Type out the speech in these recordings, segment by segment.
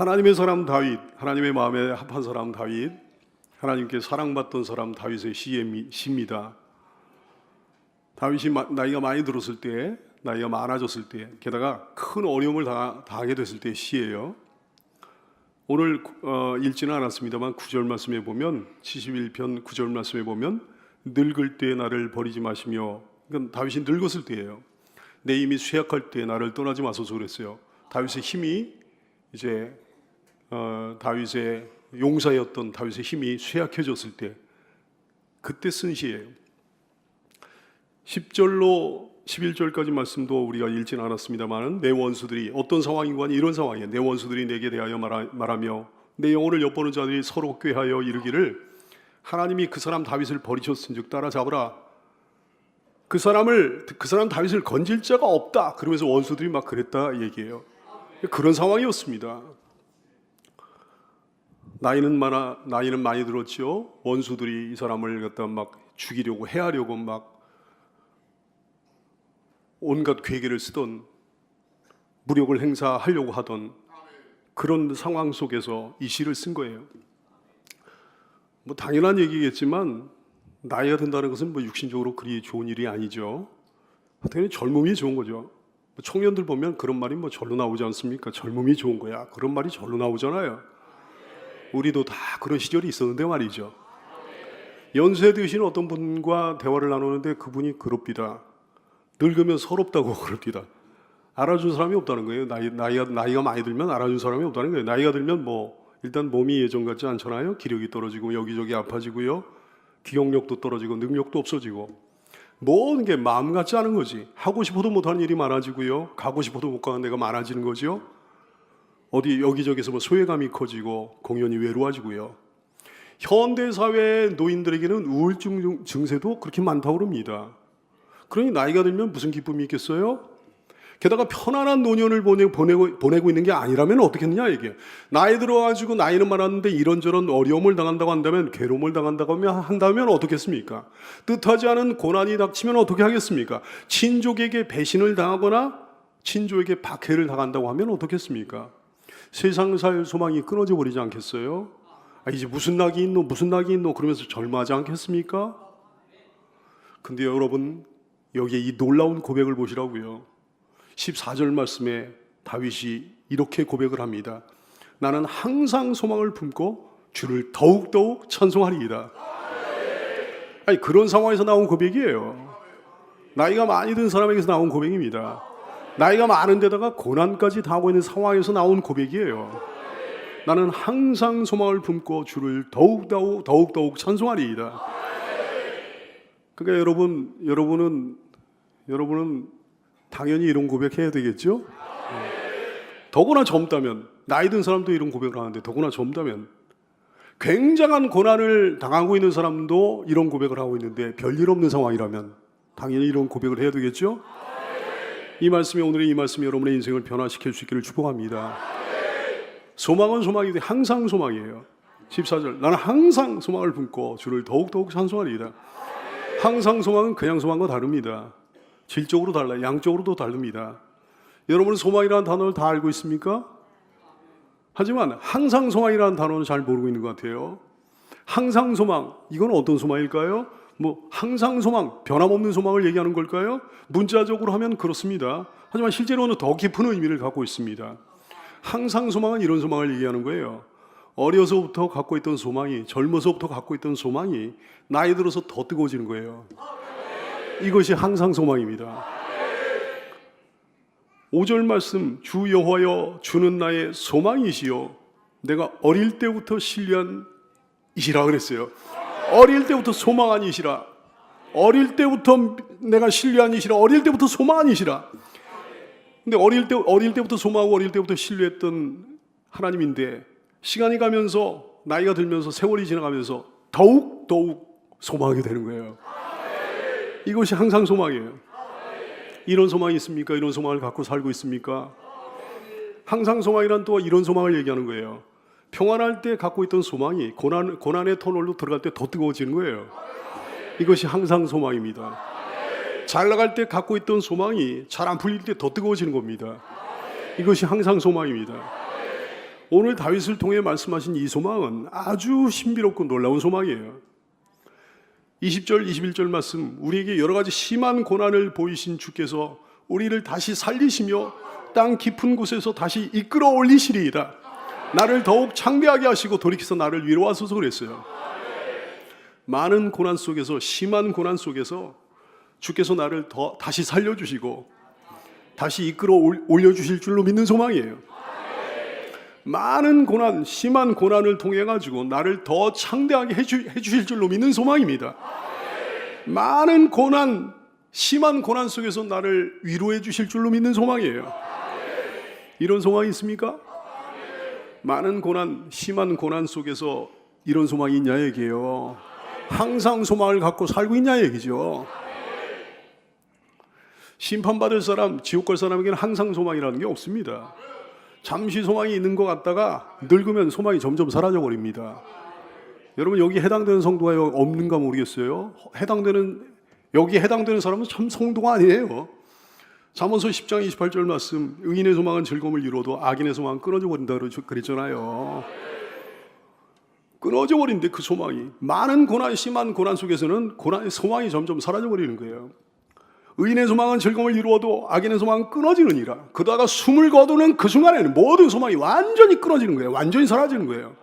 하나님의 사람 다윗, 하나님의 마음에 합한 사람 다윗, 하나님께 사랑받던 사람 다윗의 시입니다. 다윗이 마- 나이가 많이 들었을 때, 나이가 많아졌을 때, 게다가 큰 어려움을 당- 당하게 됐을 때 시예요. 오늘 어, 읽지는 않았습니다만 9절 말씀에 보면 71편 9절 말씀에 보면 늙을 때 나를 버리지 마시며 이건 다윗이 늙었을 때예요. 내 힘이 쇠약할 때 나를 떠나지 마소서 그랬어요. 다윗의 힘이 이제 어, 다윗의 용사였던 다윗의 힘이 쇠약해졌을 때 그때 쓴 시예요. 10절로 11절까지 말씀도 우리가 읽지는 않았습니다만 내 원수들이 어떤 상황인가 이런 상황이에요. 내 원수들이 내게 대하여 말하, 말하며 내 영혼을 엿보는 자들이 서로 꾀하여 이르기를 하나님이 그 사람 다윗을 버리셨은즉 따라잡으라. 그 사람을 그 사람 다윗을 건질 자가 없다. 그러면서 원수들이 막 그랬다 얘기해요. 그런 상황이었습니다. 나이는 많아 나이는 많이 들었죠. 원수들이 이 사람을 갖다 막 죽이려고 해하려고 막 온갖 괴계를 쓰던 무력을 행사하려고 하던 그런 상황 속에서 이 시를 쓴 거예요. 뭐 당연한 얘기겠지만 나이가 든다는 것은 뭐 육신적으로 그리 좋은 일이 아니죠. 당연히 젊음이 좋은 거죠. 뭐 청년들 보면 그런 말이 뭐 절로 나오지 않습니까? 젊음이 좋은 거야. 그런 말이 절로 나오잖아요. 우리도 다 그런 시절이 있었는데 말이죠. 연세 드신 어떤 분과 대화를 나누는데 그분이 그럽니다. 늙으면 서럽다고 그럽니다. 알아준 사람이 없다는 거예요. 나이, 나이가, 나이가 많이 들면 알아준 사람이 없다는 거예요. 나이가 들면 뭐 일단 몸이 예전 같지 않잖아요. 기력이 떨어지고 여기저기 아파지고요. 기억력도 떨어지고 능력도 없어지고 모든 게 마음 같지 않은 거지. 하고 싶어도 못하는 일이 많아지고요. 가고 싶어도 못 가는 데가 많아지는 거죠. 어디 여기저기서 뭐 소외감이 커지고 공연이 외로워지고요. 현대 사회 노인들에게는 우울증 증- 증세도 그렇게 많다고 그럽니다. 그러니 나이가 들면 무슨 기쁨이 있겠어요? 게다가 편안한 노년을 보내, 보내고, 보내고 있는 게 아니라면 어떻겠느냐 이게 나이 들어가지고 나이는 많았는데 이런저런 어려움을 당한다고 한다면 괴로움을 당한다고 한다면 어떻겠습니까? 뜻하지 않은 고난이 닥치면 어떻게 하겠습니까? 친족에게 배신을 당하거나 친족에게 박해를 당한다고 하면 어떻겠습니까? 세상 살 소망이 끊어져 버리지 않겠어요? 아, 이제 무슨 낙이 있노 무슨 낙이 있노 그러면서 절마하지 않겠습니까? 근데 여러분 여기에 이 놀라운 고백을 보시라고요. 14절 말씀에 다윗이 이렇게 고백을 합니다. 나는 항상 소망을 품고 주를 더욱더욱 찬송하리이다. 아니 그런 상황에서 나온 고백이에요. 나이가 많이 든 사람에게서 나온 고백입니다. 나이가 많은 데다가 고난까지 당하고 있는 상황에서 나온 고백이에요. 나는 항상 소망을 품고 주를 더욱더욱 더욱더욱 찬송하리이다. 그러니까 여러분 여러분은 여러분은 당연히 이런 고백해야 되겠죠? 네. 더구나 젊다면 나이 든 사람도 이런 고백을 하는데 더구나 젊다면 굉장한 고난을 당하고 있는 사람도 이런 고백을 하고 있는데 별일 없는 상황이라면 당연히 이런 고백을 해야 되겠죠? 이 말씀이 오늘의 이 말씀이 여러분의 인생을 변화시킬 수 있기를 축복합니다. 소망은 소망이 돼 항상 소망이에요. 14절 나는 항상 소망을 품고 주를 더욱더욱 찬송하리이다. 항상 소망은 그냥 소망과 다릅니다. 질적으로 달라요. 양적으로도 다릅니다. 여러분은 소망이라는 단어를 다 알고 있습니까? 하지만 항상 소망이라는 단어는 잘 모르고 있는 것 같아요. 항상 소망, 이건 어떤 소망일까요? 뭐 항상 소망, 변함없는 소망을 얘기하는 걸까요? 문자적으로 하면 그렇습니다. 하지만 실제로는 더 깊은 의미를 갖고 있습니다. 항상 소망은 이런 소망을 얘기하는 거예요. 어려서부터 갖고 있던 소망이, 젊어서부터 갖고 있던 소망이 나이 들어서 더 뜨거워지는 거예요. 이것이 항상 소망입니다. 5절 말씀 주 여호와여 주는 나의 소망이시요 내가 어릴 때부터 신뢰한 이시라 그랬어요. 어릴 때부터 소망한 이시라. 어릴 때부터 내가 신뢰한 이시라. 어릴 때부터 소망한 이시라. 근데 어릴 때 어릴 때부터 소망하고 어릴 때부터 신뢰했던 하나님인데 시간이 가면서 나이가 들면서 세월이 지나가면서 더욱 더욱 소망하게 되는 거예요. 이것이 항상 소망이에요. 이런 소망이 있습니까? 이런 소망을 갖고 살고 있습니까? 항상 소망이란 또 이런 소망을 얘기하는 거예요. 평안할 때 갖고 있던 소망이 고난, 고난의 터널로 들어갈 때 더 뜨거워지는 거예요. 이것이 항상 소망입니다. 잘 나갈 때 갖고 있던 소망이 잘 안 풀릴 때 더 뜨거워지는 겁니다. 이것이 항상 소망입니다. 오늘 다윗을 통해 말씀하신 이 소망은 아주 신비롭고 놀라운 소망이에요. 20절, 21절 말씀, 우리에게 여러 가지 심한 고난을 보이신 주께서 우리를 다시 살리시며 땅 깊은 곳에서 다시 이끌어 올리시리이다. 나를 더욱 창대하게 하시고 돌이켜서 나를 위로하소서 그랬어요. 많은 고난 속에서, 심한 고난 속에서 주께서 나를 더 다시 살려주시고 다시 이끌어 올- 올려주실 줄로 믿는 소망이에요. 많은 고난, 심한 고난을 통해 가지고 나를 더 창대하게 해주, 해주실 줄로 믿는 소망입니다. 많은 고난, 심한 고난 속에서 나를 위로해 주실 줄로 믿는 소망이에요. 이런 소망이 있습니까? 많은 고난, 심한 고난 속에서 이런 소망이 있냐 얘기예요. 항상 소망을 갖고 살고 있냐 얘기죠. 심판받을 사람, 지옥 갈 사람에게는 항상 소망이라는 게 없습니다. 잠시 소망이 있는 것 같다가 늙으면 소망이 점점 사라져 버립니다. 여러분 여기 해당되는 성도가 없는가 모르겠어요. 해당되는 여기 해당되는 사람은 참 성도가 아니에요. 잠언서 10장 28절 말씀 의인의 소망은 즐거움을 이루어도 악인의 소망은 끊어져 버린다 그랬잖아요. 끊어져 버린데 그 소망이 많은 고난 심한 고난 속에서는 고난의 소망이 점점 사라져 버리는 거예요. 의인의 소망은 즐거움을 이루어도 악인의 소망은 끊어지느니라. 그러다가 숨을 거두는 그 순간에는 모든 소망이 완전히 끊어지는 거예요. 완전히 사라지는 거예요.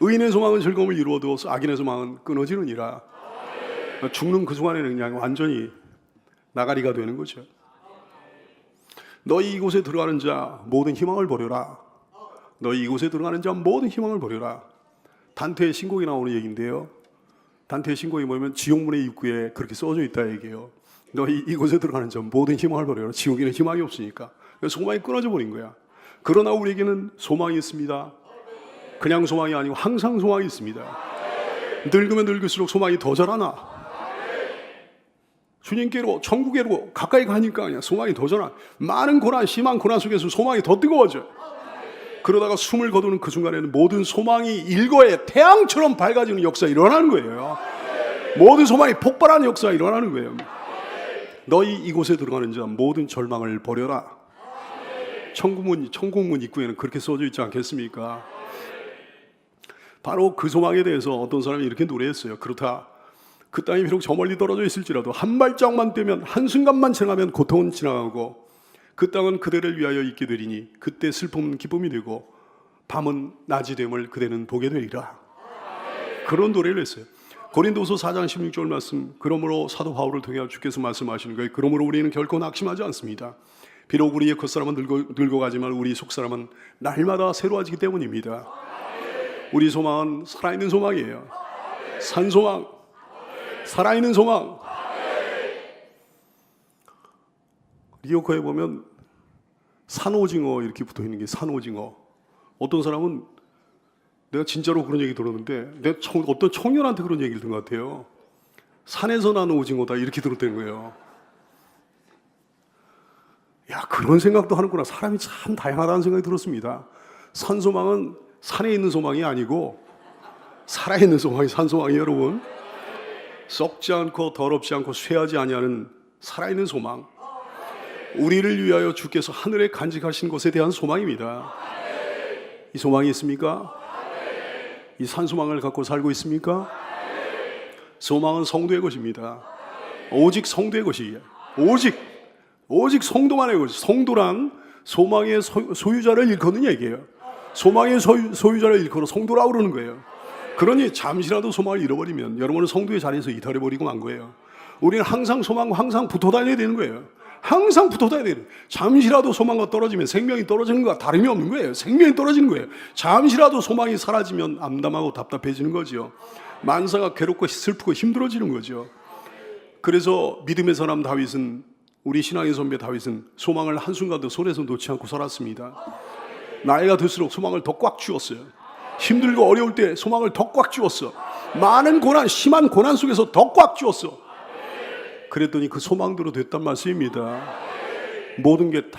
의인의 소망은 즐거움을 이루어도 악인의 소망은 끊어지느니라. 죽는 그 순간에는 그냥 완전히 나가리가 되는 거죠. 너희 이곳에 들어가는 자 모든 희망을 버려라. 너희 이곳에 들어가는 자 모든 희망을 버려라. 단테의 신곡이 나오는 얘기인데요. 단테의 신곡이 뭐냐면 지옥문의 입구에 그렇게 써져 있다 얘기예요. 너희 이곳에 들어가는 자 모든 희망을 버려라. 지옥에는 희망이 없으니까. 소망이 끊어져 버린 거야. 그러나 우리에게는 소망이 있습니다. 그냥 소망이 아니고 항상 소망이 있습니다. 늙으면 늙을수록 소망이 더 자라나. 주님께로 천국에로 가까이 가니까 그냥 소망이 더 자라. 많은 고난, 심한 고난 속에서 소망이 더 뜨거워져. 그러다가 숨을 거두는 그 순간에는 모든 소망이 일거에 태양처럼 밝아지는 역사가 일어나는 거예요. 모든 소망이 폭발하는 역사가 일어나는 거예요. 너희 이곳에 들어가는 자 모든 절망을 버려라. 천국문 천국문 입구에는 그렇게 써져 있지 않겠습니까? 바로 그 소망에 대해서 어떤 사람이 이렇게 노래했어요. 그렇다. 그 땅이 비록 저 멀리 떨어져 있을지라도 한 발짝만 떼면 한 순간만 지나가면 고통은 지나가고 그 땅은 그대를 위하여 있게 되리니 그때 슬픔은 기쁨이 되고 밤은 낮이 됨을 그대는 보게 되리라. 그런 노래를 했어요. 고린도서 4장 16절 말씀. 그러므로 사도 바울을 통해 주께서 말씀하시는 거예요. 그러므로 우리는 결코 낙심하지 않습니다. 비록 우리의 겉사람은 늙어, 늙어가지만 우리 속사람은 날마다 새로워지기 때문입니다. 우리 소망은 살아있는 소망이에요. 산소망, 살아있는 소망. 리오커에 보면 산오징어 이렇게 붙어 있는 게 산오징어. 어떤 사람은 내가 진짜로 그런 얘기 들었는데 내가 청- 어떤 청년한테 그런 얘기를 든 것 같아요. 산에서 나는 오징어다 이렇게 들었다는 거예요. 야 그런 생각도 하는구나. 사람이 참 다양하다는 생각이 들었습니다. 산소망은 산에 있는 소망이 아니고 살아있는 소망이 산소망이에요, 여러분. 썩지 않고 더럽지 않고 쇠하지 아니하는 살아있는 소망. 우리를 위하여 주께서 하늘에 간직하신 것에 대한 소망입니다. 이 소망이 있습니까? 이 산소망을 갖고 살고 있습니까? 소망은 성도의 것입니다. 오직 성도의 것이에요. 오직 오직 성도만의 것. 성도란 소망의 소, 소유자를 일컫는 얘기예요. 소망의 소유, 소유자를 일컬어 성도라고 그러는 거예요. 그러니 잠시라도 소망을 잃어버리면 여러분은 성도의 자리에서 이탈해 버리고 만 거예요. 우리는 항상 소망과 항상 붙어 다녀야 되는 거예요. 항상 붙어 다녀야 돼요. 잠시라도 소망과 떨어지면 생명이 떨어지는 것과 다름이 없는 거예요. 생명이 떨어지는 거예요. 잠시라도 소망이 사라지면 암담하고 답답해지는 거죠. 만사가 괴롭고 슬프고 힘들어지는 거죠. 그래서 믿음의 사람 다윗은 우리 신앙의 선배 다윗은 소망을 한순간도 손에서 놓지 않고 살았습니다. 나이가 들수록 소망을 더 꽉 쥐었어요. 힘들고 어려울 때 소망을 더 꽉 쥐었어. 많은 고난, 심한 고난 속에서 더 꽉 쥐었어. 그랬더니 그 소망대로 됐단 말씀입니다. 모든 게다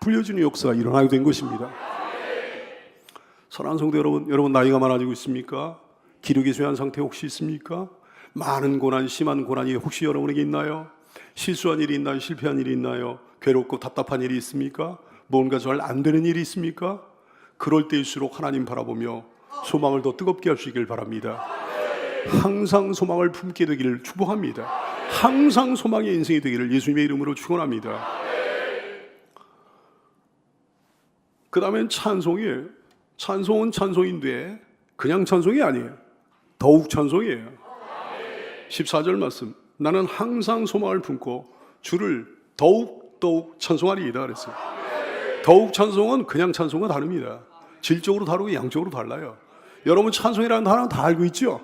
풀려지는 역사가 일어나게 된 것입니다. 사랑하는 성도 여러분, 여러분 나이가 많아지고 있습니까? 기력이 쇠한 상태 혹시 있습니까? 많은 고난, 심한 고난이 혹시 여러분에게 있나요? 실수한 일이 있나요? 실패한 일이 있나요? 괴롭고 답답한 일이 있습니까? 뭔가 잘 안 되는 일이 있습니까? 그럴 때일수록 하나님 바라보며 소망을 더 뜨겁게 할 수 있길 바랍니다. 항상 소망을 품게 되기를 축복합니다. 항상 소망의 인생이 되기를 예수님의 이름으로 축원합니다. 그 다음엔 찬송이에요. 찬송은 찬송인데 그냥 찬송이 아니에요. 더욱 찬송이에요. 14절 말씀. 나는 항상 소망을 품고 주를 더욱 더욱 찬송하리이다 그랬어요. 더욱 찬송은 그냥 찬송과 다릅니다. 질적으로 다르고 양적으로 달라요. 여러분 찬송이라는 단어는 다 알고 있죠?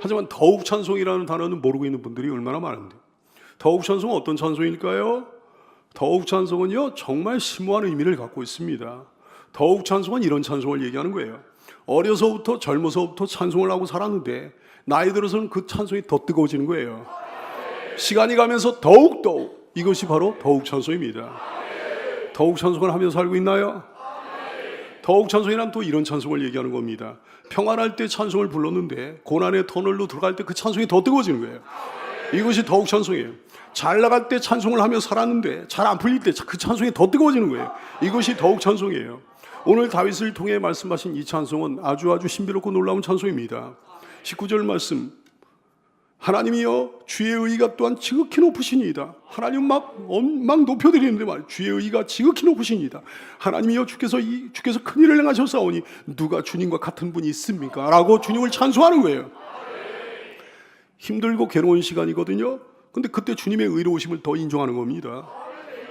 하지만 더욱 찬송이라는 단어는 모르고 있는 분들이 얼마나 많은데. 더욱 찬송은 어떤 찬송일까요? 더욱 찬송은요, 정말 심오한 의미를 갖고 있습니다. 더욱 찬송은 이런 찬송을 얘기하는 거예요. 어려서부터 젊어서부터 찬송을 하고 살았는데, 나이 들어서는 그 찬송이 더 뜨거워지는 거예요. 시간이 가면서 더욱 더욱, 이것이 바로 더욱 찬송입니다. 더욱 찬송을 하면서 살고 있나요? 더욱 찬송이란 또 이런 찬송을 얘기하는 겁니다. 평안할 때 찬송을 불렀는데 고난의 터널로 들어갈 때 그 찬송이 더 뜨거워지는 거예요. 이것이 더욱 찬송이에요. 잘 나갈 때 찬송을 하며 살았는데 잘 안 풀릴 때 그 찬송이 더 뜨거워지는 거예요. 이것이 더욱 찬송이에요. 오늘 다윗을 통해 말씀하신 이 찬송은 아주 아주 신비롭고 놀라운 찬송입니다. 19절 말씀 하나님이여 주의 의가 또한 지극히 높으시니이다. 하나님 막, 엄- 막 높여드리는데 말 주의 의가 지극히 높으시니이다. 하나님이여 주께서 이 주께서 큰 일을 행하셨사오니 누가 주님과 같은 분이 있습니까? 라고 주님을 찬송하는 거예요. 힘들고 괴로운 시간이거든요. 근데 그때 주님의 의로우심을 더 인정하는 겁니다.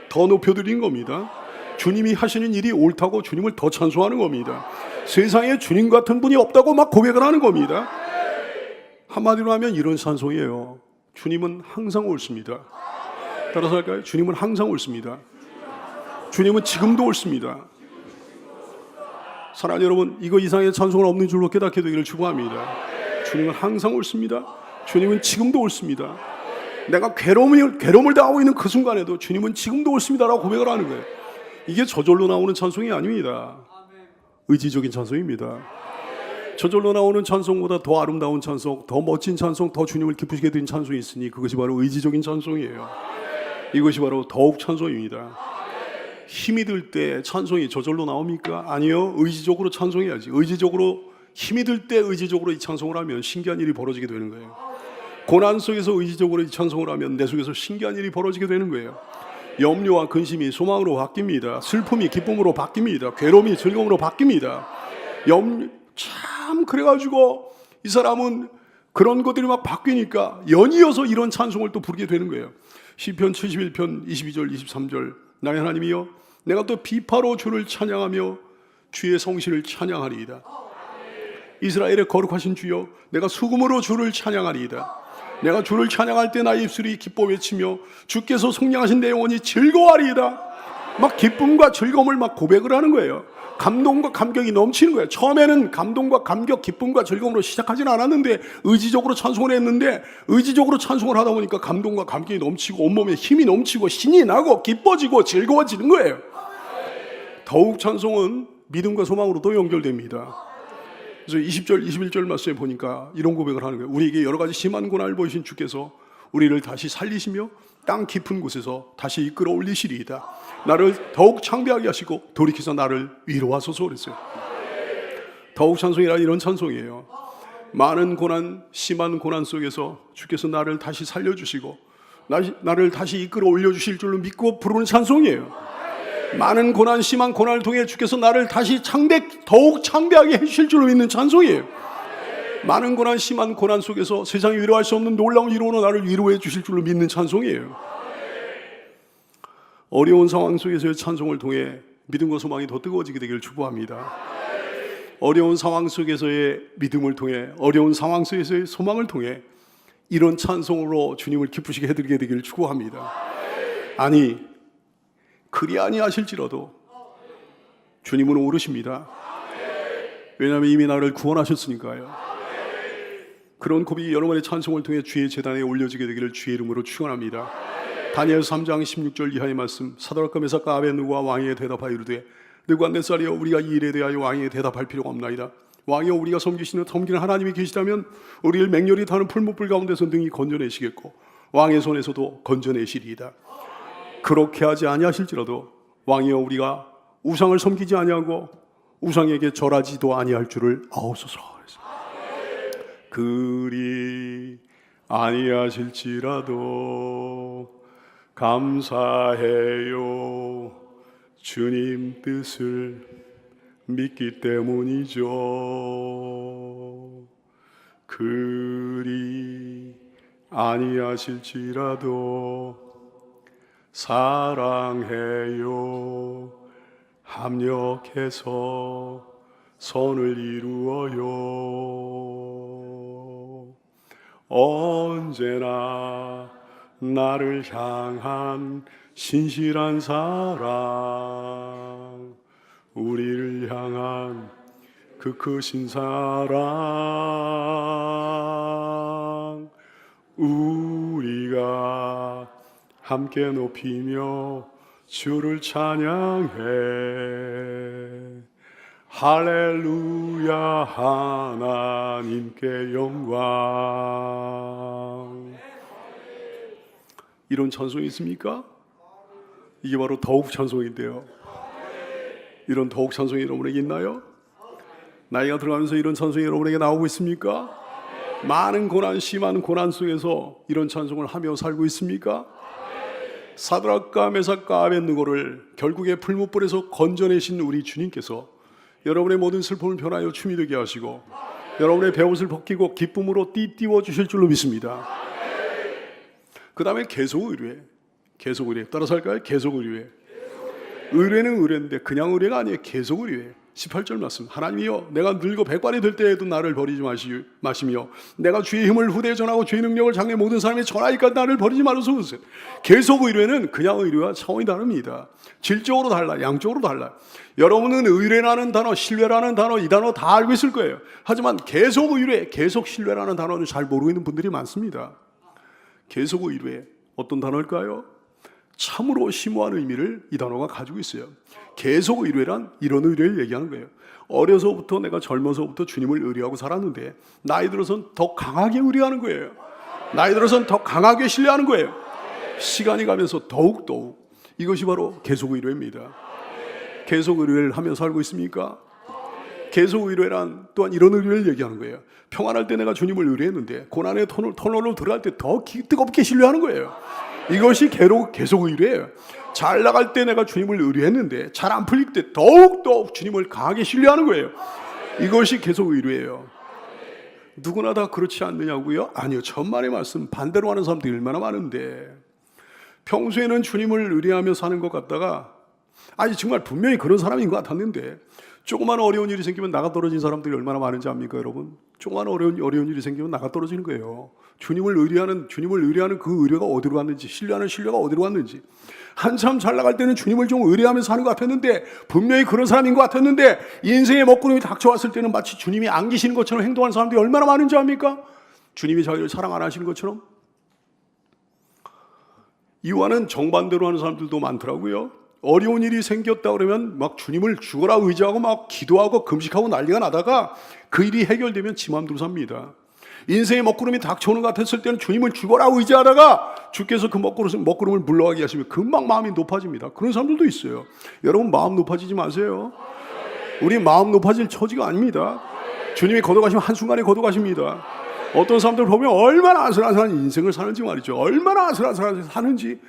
더 높여드린 겁니다. 주님이 하시는 일이 옳다고 주님을 더 찬송하는 겁니다. 세상에 주님 같은 분이 없다고 막 고백을 하는 겁니다. 한마디로 하면 이런 찬송이에요. 주님은 항상 옳습니다. 따라서 할까요? 주님은 항상 옳습니다. 주님은 지금도 옳습니다. 사랑하는 여러분, 이거 이상의 찬송은 없는 줄로 깨닫게 되기를 축원합니다. 주님은 항상 옳습니다. 주님은 지금도 옳습니다. 내가 괴로움을, 괴로움을 당하고 있는 그 순간에도 주님은 지금도 옳습니다라고 고백을 하는 거예요. 이게 저절로 나오는 찬송이 아닙니다. 의지적인 찬송입니다. 저절로 나오는 찬송보다 더 아름다운 찬송, 더 멋진 찬송, 더 주님을 기쁘시게 된 찬송이 있으니 그것이 바로 의지적인 찬송이에요. 이것이 바로 더욱 찬송입니다. 힘이 들 때 찬송이 저절로 나옵니까? 아니요. 의지적으로 찬송해야지. 의지적으로 힘이 들 때 의지적으로 이 찬송을 하면 신기한 일이 벌어지게 되는 거예요. 고난 속에서 의지적으로 이 찬송을 하면 내 속에서 신기한 일이 벌어지게 되는 거예요. 염려와 근심이 소망으로 바뀝니다. 슬픔이 기쁨으로 바뀝니다. 괴로움이 즐거움으로 바뀝니다. 염, 참, 그래가지고 이 사람은 그런 것들이 막 바뀌니까 연이어서 이런 찬송을 또 부르게 되는 거예요. 시편 71편 22절 23절 나의 하나님이여 내가 또 비파로 주를 찬양하며 주의 성실을 찬양하리이다. 이스라엘의 거룩하신 주여 내가 수금으로 주를 찬양하리이다. 내가 주를 찬양할 때 나의 입술이 기뻐 외치며 주께서 속량하신 내 영혼이 즐거워하리이다. 막 기쁨과 즐거움을 막 고백을 하는 거예요. 감동과 감격이 넘치는 거예요. 처음에는 감동과 감격, 기쁨과 즐거움으로 시작하지는 않았는데 의지적으로 찬송을 했는데 의지적으로 찬송을 하다 보니까 감동과 감격이 넘치고 온몸에 힘이 넘치고 신이 나고 기뻐지고 즐거워지는 거예요. 더욱 찬송은 믿음과 소망으로도 연결됩니다. 그래서 20절, 21절 말씀에 보니까 이런 고백을 하는 거예요. 우리에게 여러 가지 심한 고난을 보이신 주께서 우리를 다시 살리시며 땅 깊은 곳에서 다시 이끌어 올리시리이다. 나를 더욱 창대하게 하시고 돌이켜서 나를 위로하소서 그랬어요. 더욱 찬송이라 이런 찬송이에요. 많은 고난, 심한 고난 속에서 주께서 나를 다시 살려주시고 나, 나를 다시 이끌어 올려주실 줄로 믿고 부르는 찬송이에요. 많은 고난, 심한 고난을 통해 주께서 나를 다시 창대, 더욱 창대하게 해주실 줄로 믿는 찬송이에요. 많은 고난, 심한 고난 속에서 세상이 위로할 수 없는 놀라운 위로로 나를 위로해 주실 줄로 믿는 찬송이에요. 어려운 상황 속에서의 찬송을 통해 믿음과 소망이 더 뜨거워지게 되기를 축복합니다. 어려운 상황 속에서의 믿음을 통해 어려운 상황 속에서의 소망을 통해 이런 찬송으로 주님을 기쁘시게 해드리게 되기를 축복합니다. 아니 그리 아니하실지라도 주님은 오르십니다. 왜냐하면 이미 나를 구원하셨으니까요. 그런 고백이 여러분의 찬송을 통해 주의 재단에 올려지게 되기를 주의 이름으로 축원합니다. 다니엘 3장 16절 이하의 말씀 사드락과 메삭과 아벤누고와 왕에게 대답하여 이르되 느부갓네살이여 우리가 이 일에 대하여 왕에게 대답할 필요가 없나이다. 왕이여 우리가 섬기시는 섬기는 하나님이 계시다면 우리를 맹렬히 타는 풀무불 가운데서 능히 건져내시겠고 왕의 손에서도 건져내시리이다. 그렇게 하지 아니하실지라도 왕이여 우리가 우상을 섬기지 아니하고 우상에게 절하지도 아니할 줄을 아옵소서. 그리 아니하실지라도 감사해요. 주님 뜻을 믿기 때문이죠. 그리 아니하실지라도 사랑해요. 합력해서 선을 이루어요. 언제나 나를 향한 신실한 사랑, 우리를 향한 그 크신 사랑, 우리가 함께 높이며 주를 찬양해. 할렐루야 하나님께 영광. 이런 찬송이 있습니까? 이게 바로 더욱 찬송인데요. 이런 더욱 찬송이 여러분에게 있나요? 나이가 들어가면서 이런 찬송이 여러분에게 나오고 있습니까? 많은 고난, 심한 고난 속에서 이런 찬송을 하며 살고 있습니까? 사드락과 메삭과 아벤느고를 결국에 풀무불에서 건져내신 우리 주님께서 여러분의 모든 슬픔을 변하여 춤이 되게 하시고 여러분의 배옷을 벗기고 기쁨으로 띠띠워 주실 줄로 믿습니다. 그 다음에 계속 의뢰, 계속 의뢰. 따라서 할까요? 계속 의뢰. 의뢰는 의뢰인데 그냥 의뢰가 아니에요. 계속 의뢰. 18절 말씀. 하나님이여, 내가 늙어 백발이 될 때에도 나를 버리지 마시, 마시며, 내가 주의 힘을 후대에 전하고 주의 능력을 장래 모든 사람에 전하니까 나를 버리지 그러세요. 계속 의뢰는 그냥 의뢰와 차원이 다릅니다. 질적으로 달라, 양쪽으로 달라. 여러분은 의뢰라는 단어, 신뢰라는 단어, 이 단어 다 알고 있을 거예요. 하지만 계속 의뢰, 계속 신뢰라는 단어는 잘 모르고 있는 분들이 많습니다. 계속 의뢰, 어떤 단어일까요? 참으로 심오한 의미를 이 단어가 가지고 있어요. 계속 의뢰란 이런 의뢰를 얘기하는 거예요. 어려서부터 내가 젊어서부터 주님을 의뢰하고 살았는데 나이 들어선 더 강하게 의뢰하는 거예요. 나이 들어선 더 강하게 신뢰하는 거예요. 시간이 가면서 더욱 더욱 이것이 바로 계속 의뢰입니다. 계속 의뢰를 하며 살고 있습니까? 계속 의뢰란 또한 이런 의뢰를 얘기하는 거예요. 평안할 때 내가 주님을 의뢰했는데 고난의 터널, 터널로 들어갈 때 더 뜨겁게 신뢰하는 거예요. 이것이 계속, 계속 의뢰예요. 잘 나갈 때 내가 주님을 의뢰했는데 잘 안 풀릴 때 더욱 더욱 주님을 강하게 신뢰하는 거예요. 이것이 계속 의뢰예요. 누구나 다 그렇지 않느냐고요? 아니요. 천만의 말씀 반대로 하는 사람들이 얼마나 많은데 평소에는 주님을 의뢰하며 사는 것 같다가 아니 정말 분명히 그런 사람인 것 같았는데 조그마한 어려운 일이 생기면 나가 떨어진 사람들이 얼마나 많은지 압니까, 여러분? 조그마한 어려운 어려운 일이 생기면 나가 떨어지는 거예요. 주님을 의뢰하는 주님을 의뢰하는 그 의뢰가 어디로 갔는지, 신뢰하는 신뢰가 어디로 갔는지. 한참 잘 나갈 때는 주님을 좀 의뢰하면서 사는 것 같았는데 분명히 그런 사람인 것 같았는데 인생의 먹구름이 닥쳐왔을 때는 마치 주님이 안 계시는 것처럼 행동하는 사람들이 얼마나 많은지 압니까? 주님이 자기를 사랑 안 하시는 것처럼 이와는 정반대로 하는 사람들도 많더라고요. 어려운 일이 생겼다 그러면 막 주님을 죽어라 의지하고 막 기도하고 금식하고 난리가 나다가 그 일이 해결되면 지 마음대로 삽니다. 인생의 먹구름이 닥쳐오는 것 같았을 때는 주님을 죽어라 의지하다가 주께서 그 먹구름, 먹구름을 물러가게 하시면 금방 마음이 높아집니다. 그런 사람들도 있어요. 여러분 마음 높아지지 마세요. 우리 마음 높아질 처지가 아닙니다. 주님이 걷어가시면 한순간에 걷어가십니다. 어떤 사람들 보면 얼마나 아슬아슬한 인생을 사는지 말이죠. 얼마나 아슬아슬하게 사는지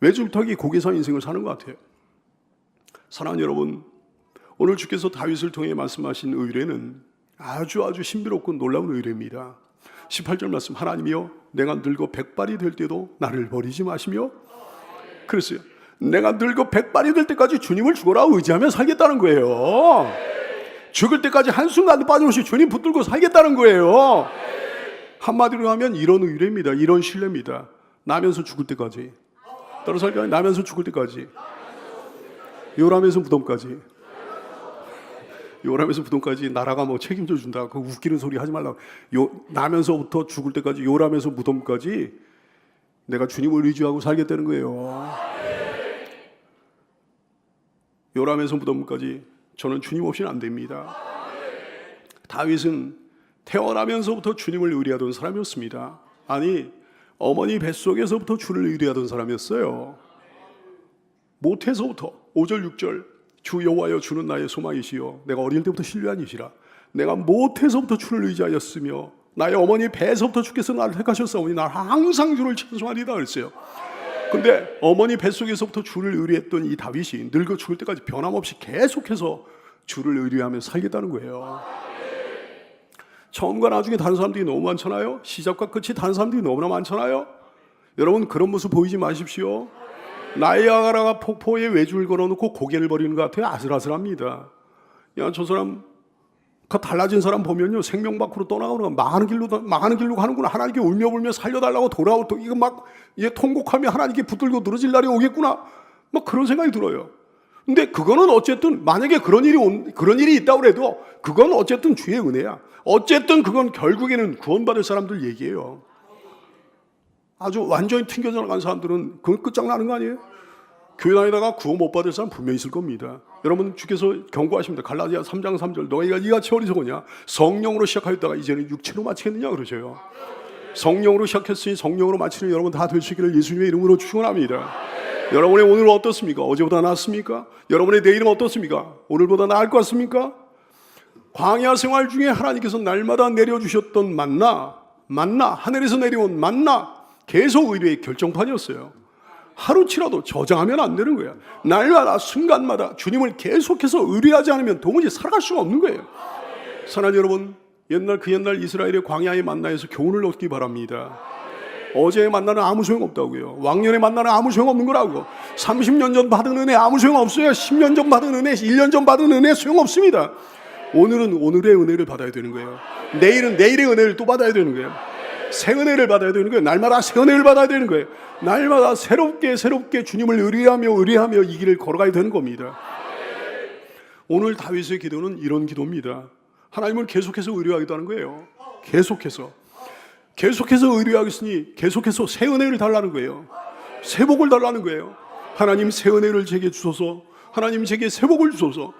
외줄타기 고개사 인생을 사는 것 같아요. 사랑하는 여러분, 오늘 주께서 다윗을 통해 말씀하신 의뢰는 아주 아주 신비롭고 놀라운 의뢰입니다. 18절 말씀 하나님이여 내가 늙어 백발이 될 때도 나를 버리지 마시며 그랬어요. 내가 늙어 백발이 될 때까지 주님을 죽어라 의지하며 살겠다는 거예요. 죽을 때까지 한순간도 빠짐없이 주님 붙들고 살겠다는 거예요. 한마디로 하면 이런 의뢰입니다. 이런 신뢰입니다. 나면서 죽을 때까지. 따라서 할까요? 나면서 죽을 때까지. 요람에서 무덤까지. 요람에서 무덤까지 나라가 뭐 책임져 준다. 그 웃기는 소리 하지 말라고. 요 나면서부터 죽을 때까지 요람에서 무덤까지 내가 주님을 의지하고 살겠다는 거예요. 요람에서 무덤까지 저는 주님 없이는 안 됩니다. 다윗은 태어나면서부터 주님을 의뢰하던 사람이었습니다. 아니 어머니 뱃속에서부터 주를 의뢰하던 사람이었어요. 모태서부터 5절 6절 주 여호와여 주는 나의 소망이시여 내가 어릴 때부터 신뢰한 이시라 내가 못해서부터 주를 의지하였으며 나의 어머니 배에서부터 주께서 나를 택하셨사오니 나 항상 주를 찬송하리다 그랬어요. 근데 어머니 뱃속에서부터 주를 의뢰했던 이 다윗이 늙어 죽을 때까지 변함없이 계속해서 주를 의뢰하며 살겠다는 거예요. 처음과 나중에 다른 사람들이 너무 많잖아요. 시작과 끝이 다른 사람들이 너무나 많잖아요. 여러분 그런 모습 보이지 마십시오. 나이아가라가 폭포에 외줄 걸어놓고 고개를 버리는 것 같아요. 아슬아슬합니다. 야, 저 사람 그 달라진 사람 보면요 생명 밖으로 떠나가는 거 망하는 길로 망하는 길로 가는구나 하나님께 울며 불며 살려달라고 돌아올 또 이거 막 이게 통곡하며 하나님께 붙들고 늘어질 날이 오겠구나 막 그런 생각이 들어요. 근데 그거는 어쨌든 만약에 그런 일이 온 그런 일이 있다고 해도 그건 어쨌든 주의 은혜야. 어쨌든 그건 결국에는 구원받을 사람들 얘기예요. 아주 완전히 튕겨져 나간 사람들은 그건 끝장나는 거 아니에요? 교회 다니다가 구원 못 받을 사람 분명히 있을 겁니다. 여러분 주께서 경고하십니다. 갈라디아 3장 3절 너희가 이같이 어리석으냐 성령으로 시작하였다가 이제는 육체로 마치겠느냐 그러셔요. 성령으로 시작했으니 성령으로 마치는 여러분 다 있기를 예수님의 이름으로 축원합니다. 여러분의 오늘은 어떻습니까? 어제보다 낫습니까? 여러분의 내일은 어떻습니까? 오늘보다 나을 것 같습니까? 광야 생활 중에 하나님께서 날마다 내려주셨던 만나, 만나, 하늘에서 내려온 만나, 계속 의뢰의 결정판이었어요. 하루치라도 저장하면 안 되는 거야. 날마다 순간마다 주님을 계속해서 의뢰하지 않으면 도무지 살아갈 수가 없는 거예요. 사랑하는 여러분, 옛날 그 옛날 이스라엘의 광야의 만나에서 교훈을 얻기 바랍니다. 어제의 만나는 아무 소용 없다고요. 왕년의 만나는 아무 소용 없는 거라고. 30년 전 받은 은혜 아무 소용 없어요. 10년 전 받은 은혜, 1년 전 받은 은혜 소용 없습니다. 오늘은 오늘의 은혜를 받아야 되는 거예요. 내일은 내일의 은혜를 또 받아야 되는 거예요. 새 은혜를 받아야 되는 거예요. 날마다 새 은혜를 받아야 되는 거예요. 날마다 새롭게 새롭게 주님을 의뢰하며 의뢰하며 이 길을 걸어가야 되는 겁니다. 오늘 다윗의 기도는 이런 기도입니다. 하나님을 계속해서 의뢰하기도 하는 거예요. 계속해서. 계속해서 의뢰하겠으니 계속해서 새 은혜를 달라는 거예요. 새 복을 달라는 거예요. 하나님 새 은혜를 제게 주소서. 하나님 제게 새 복을 주소서.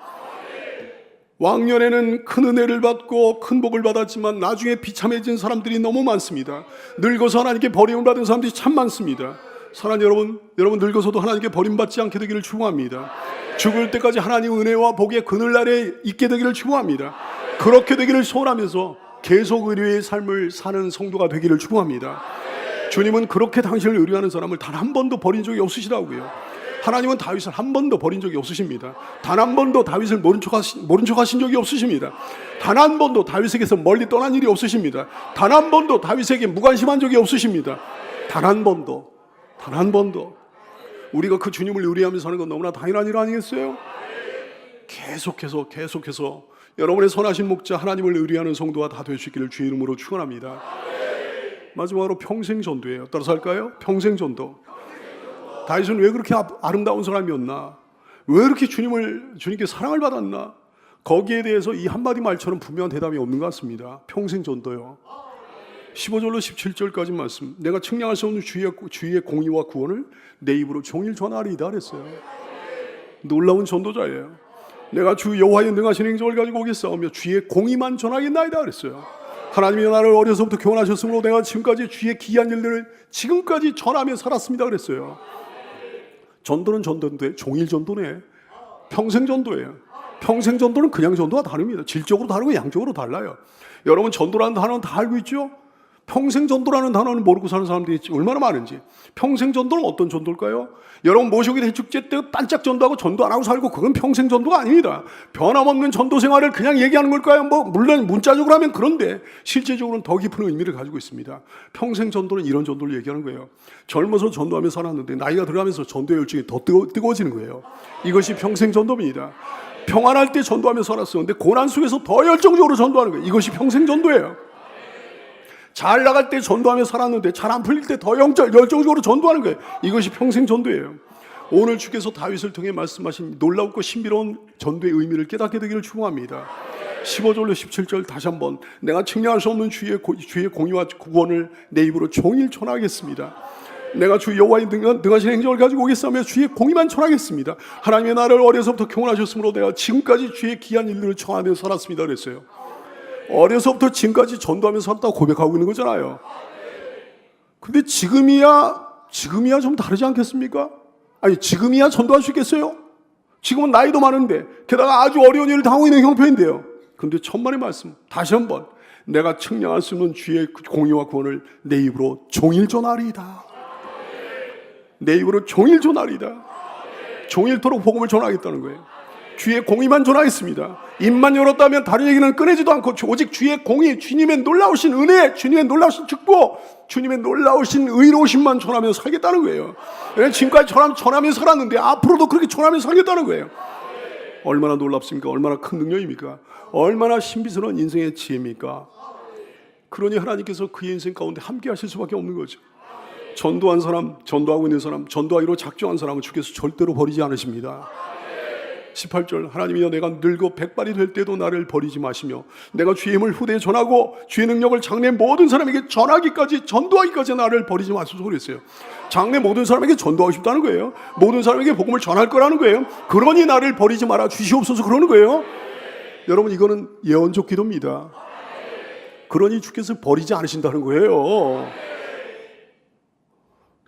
왕년에는 큰 은혜를 받고 큰 복을 받았지만 나중에 비참해진 사람들이 너무 많습니다. 늙어서 하나님께 버림을 받은 사람들이 참 많습니다. 사랑하는 여러분, 여러분 늙어서도 하나님께 버림받지 않게 되기를 축원합니다. 죽을 때까지 하나님 은혜와 복의 그늘날에 있게 되기를 축원합니다. 그렇게 되기를 소원하면서 계속 의뢰의 삶을 사는 성도가 되기를 축원합니다. 주님은 그렇게 당신을 의뢰하는 사람을 단 한 번도 버린 적이 없으시다고요. 하나님은 다윗을 한 번도 버린 적이 없으십니다. 단 한 번도 다윗을 모른 척 하신, 모른 척 하신 적이 없으십니다. 단 한 번도 다윗에게서 멀리 떠난 일이 없으십니다. 단 한 번도 다윗에게 무관심한 적이 없으십니다. 단 한 번도, 단 한 번도. 우리가 그 주님을 의뢰하면서 사는 건 너무나 당연한 일 아니겠어요? 계속해서 계속해서 여러분의 선하신 목자 하나님을 의뢰하는 성도가 다 있기를 주의 이름으로 축원합니다. 마지막으로 평생 전도예요. 따라서 할까요? 평생 전도. 다윗은 왜 그렇게 아- 아름다운 사람이었나? 왜 이렇게 주님을 주님께 사랑을 받았나? 거기에 대해서 이 한마디 말처럼 분명한 대답이 없는 것 같습니다. 평생 전도요. 15절로 17절까지 말씀. 내가 측량할 수 없는 주의, 주의 공의와 구원을 내 입으로 종일 전하리이다 그랬어요. 놀라운 전도자예요. 내가 주 여호와의 능하신 행적을 가지고 오겠사오며 주의 공의만 전하겠나이다 그랬어요. 하나님이 나를 어려서부터 교훈하셨으므로 내가 지금까지 주의 기이한 일들을 지금까지 전하며 살았습니다 그랬어요. 전도는 전도인데 종일 전도네. 평생 전도예요. 평생 전도는 그냥 전도와 다릅니다. 질적으로 다르고 양적으로 달라요. 여러분 전도라는 단어는 다 알고 있죠? 평생 전도라는 단어는 모르고 사는 사람들이 얼마나 많은지. 평생 전도는 어떤 전도일까요? 여러분 모시기 대축제 때 반짝 전도하고 전도 안 하고 살고 그건 평생 전도가 아닙니다. 변함없는 전도 생활을 그냥 얘기하는 걸까요? 뭐 물론 문자적으로 하면 그런데 실제적으로는 더 깊은 의미를 가지고 있습니다. 평생 전도는 이런 전도를 얘기하는 거예요. 젊어서 전도하며 살았는데 나이가 들어가면서 전도의 열정이 더 뜨거, 뜨거워지는 거예요. 이것이 평생 전도입니다. 평안할 때 전도하며 살았었는데 고난 속에서 더 열정적으로 전도하는 거예요. 이것이 평생 전도예요. 잘 나갈 때 전도하며 살았는데 잘 안 풀릴 때더 열정적으로 전도하는 거예요. 이것이 평생 전도예요. 오늘 주께서 다윗을 통해 말씀하신 놀랍고 신비로운 전도의 의미를 깨닫게 되기를 축원합니다. 15절로 17절 다시 한번 내가 측량할 수 없는 주의, 고- 주의 공의와 구원을 내 입으로 종일 전하겠습니다. 내가 주 여호와의 능한, 능하신 행적을 가지고 오겠으며 주의 공의만 전하겠습니다. 하나님의 나를 어려서부터 교훈하셨으므로 내가 지금까지 주의 귀한 일들을 청하며 살았습니다. 그랬어요. 어려서부터 지금까지 전도하면서 살았다고 고백하고 있는 거잖아요. 근데 지금이야, 지금이야 좀 다르지 않겠습니까? 아니, 지금이야 전도할 수 있겠어요? 지금은 나이도 많은데 게다가 아주 어려운 일을 당하고 있는 형편인데요. 그런데 천만의 말씀 다시 한 번 내가 측량할 수 없는 주의 공의와 구원을 내 입으로 종일 전하리이다. 내 입으로 종일 전하리이다. 종일토록 복음을 전하겠다는 거예요. 주의 공의만 전하겠습니다. 입만 열었다면 다른 얘기는 꺼내지도 않고 오직 주의 공의, 주님의 놀라우신 은혜, 주님의 놀라우신 축복, 주님의 놀라우신 의로우심만 전하며 살겠다는 거예요. 지금까지 전하며, 전하며 살았는데 앞으로도 그렇게 전하며 살겠다는 거예요. 얼마나 놀랍습니까? 얼마나 큰 능력입니까? 얼마나 신비스러운 인생의 지혜입니까? 그러니 하나님께서 그의 인생 가운데 함께 하실 수밖에 없는 거죠. 전도한 사람, 전도하고 있는 사람, 전도하기로 작정한 사람은 주께서 절대로 버리지 않으십니다. 18절 하나님이여 내가 늙어 백발이 될 때도 나를 버리지 마시며 내가 주의 힘을 후대에 전하고 주의 능력을 장래 모든 사람에게 전하기까지 전도하기까지 나를 버리지 마소서 그랬어요. 장래 모든 사람에게 전도하고 싶다는 거예요. 모든 사람에게 복음을 전할 거라는 거예요. 그러니 나를 버리지 마라 주시옵소서 그러는 거예요. 여러분 이거는 예언적 기도입니다. 그러니 주께서 버리지 않으신다는 거예요.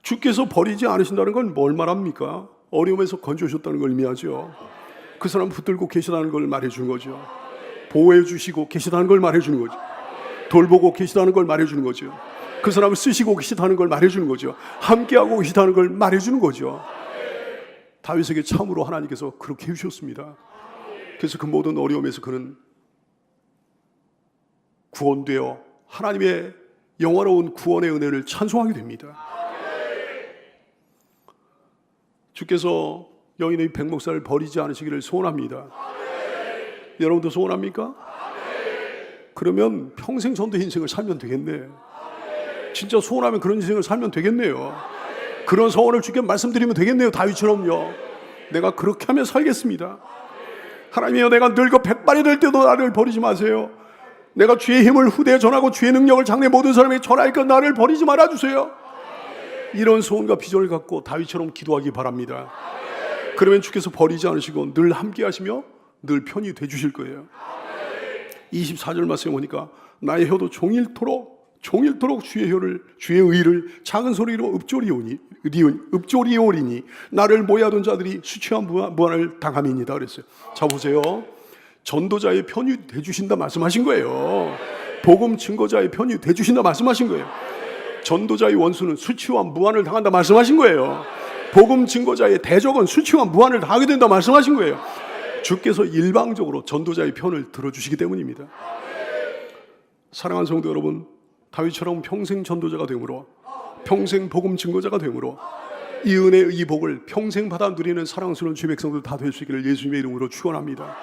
주께서 버리지 않으신다는 건 뭘 말합니까? 어려움에서 건져오셨다는 걸 의미하죠. 그 사람 붙들고 계시다는 걸 말해 주는 거죠. 보호해 주시고 계시다는 걸 말해 주는 거죠. 돌보고 계시다는 걸 말해 주는 거죠. 그 사람을 쓰시고 계시다는 걸 말해 주는 거죠. 함께하고 계시다는 걸 말해 주는 거죠. 다윗에게 참으로 하나님께서 그렇게 해 주셨습니다. 그래서 그 모든 어려움에서 그는 구원되어 하나님의 영화로운 구원의 은혜를 찬송하게 됩니다. 주께서 여인의 백목사를 버리지 않으시기를 소원합니다. 여러분도 소원합니까? 그러면 평생 전도 인생을 살면 되겠네. 진짜 소원하면 그런 인생을 살면 되겠네요. 그런 소원을 주께 말씀드리면 되겠네요. 다윗처럼요. 내가 그렇게 하며 살겠습니다. 하나님이여 내가 늙어 백발이 될 때도 나를 버리지 마세요. 내가 주의 힘을 후대에 전하고 주의 능력을 장래 모든 사람에게 전하니까 나를 버리지 말아 주세요. 이런 소원과 비전을 갖고 다윗처럼 기도하기 바랍니다. 그러면 주께서 버리지 않으시고 늘 함께 하시며 늘 편히 돼 주실 거예요. 24절 말씀에 보니까 나의 혀도 종일토록 종일토록 주의 혀를 주의 의를 작은 소리로 읊조리오니 리온, 읊조리오리니 나를 모여둔 자들이 수치한 무한, 무한을 당함이니다 그랬어요. 자 보세요. 전도자의 편이 돼 주신다 말씀하신 거예요. 복음 증거자의 편이 돼 주신다 말씀하신 거예요. 전도자의 원수는 수치와 무한을 당한다 말씀하신 거예요. 복음 증거자의 대적은 수치와 무한을 당하게 된다 말씀하신 거예요. 주께서 일방적으로 전도자의 편을 들어주시기 때문입니다. 사랑하는 성도 여러분, 다윗처럼 평생 전도자가 되므로 평생 복음 증거자가 되므로 이 은혜의 이 복을 평생 받아 누리는 사랑스러운 주의 백성들 다 될 수 있기를 예수님의 이름으로 축원합니다.